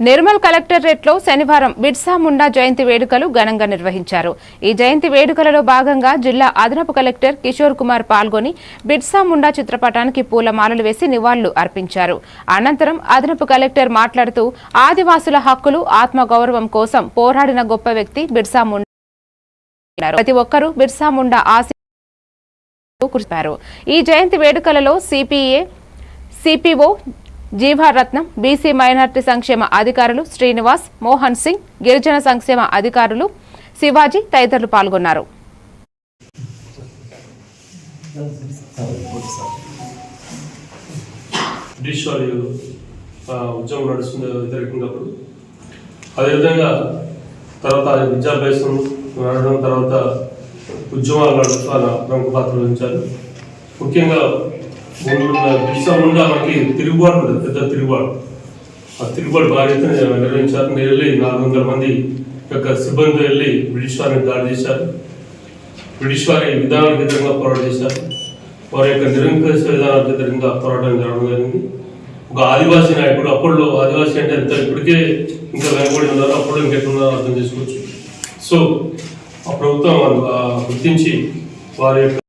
నిర్మల్ కలెక్టరేట్లో శనివారం బిర్సా ముండా జయంతి వేడుకలు ఘనంగా నిర్వహించారు. ఈ జయంతి వేడుకలలో భాగంగా జిల్లా అదనపు కలెక్టర్ కిషోర్ కుమార్ పాల్గొని బిర్సా ముండా చిత్రపటానికి పూలమాలలు వేసి నివాళులు అర్పించారు. అనంతరం అదనపు కలెక్టర్ మాట్లాడుతూ ఆదివాసుల హక్కులు ఆత్మగౌరవం కోసం పోరాడిన గొప్ప వ్యక్తి బిర్సా ముండా. ప్రతి ఒక్కరూ బిర్సా ముండా ఆశ కురిపారు ఈ జయంతి వేడుకలలో CPA CPO Jeevaratnam BC minority సంక్షేమ అధికారులు శ్రీనివాస్ మోహన్ సింగ్ గిరిజన సంక్షేమ అధికారులు శివాజీ తదితరులు పాల్గొన్నారు. బ్రిటిష్ ఉద్యమం నడుస్తుంది జరిగినప్పుడు అదేవిధంగా తర్వాత విద్యాభ్యాసం నడవడం తర్వాత ఉద్యమాలు నడుస్తూ ప్రముఖ పాత్ర వహించారు. ముఖ్యంగా బిర్సా మనకి తిరుగుబాటు ఉంటుంది పెద్ద తిరుగుబాటు. ఆ తిరుగుబాటు బాధ్యతను నిర్వహించారు. నేను వెళ్ళి నాలుగు వందల మంది యొక్క సిబ్బంది వెళ్ళి బ్రిటిష్ వారిని దాడి చేశారు. బ్రిటిష్ వారి విధానాల విధంగా పోరాటం చేశారు. వారి యొక్క నిరంకుశ విధానాల విధంగా పోరాటం జరగడం జరిగింది. ఒక ఆదివాసీ నాయకుడు అప్పట్లో ఆదివాసీ అంటే ఎంత? ఇప్పటికే ఇంకా వెనకబడి ఉన్నారో? అప్పుడు ఇంకెట్లున్నారో అర్థం చేసుకోవచ్చు. సో ఆ ప్రభుత్వం గుర్తించి వారి యొక్క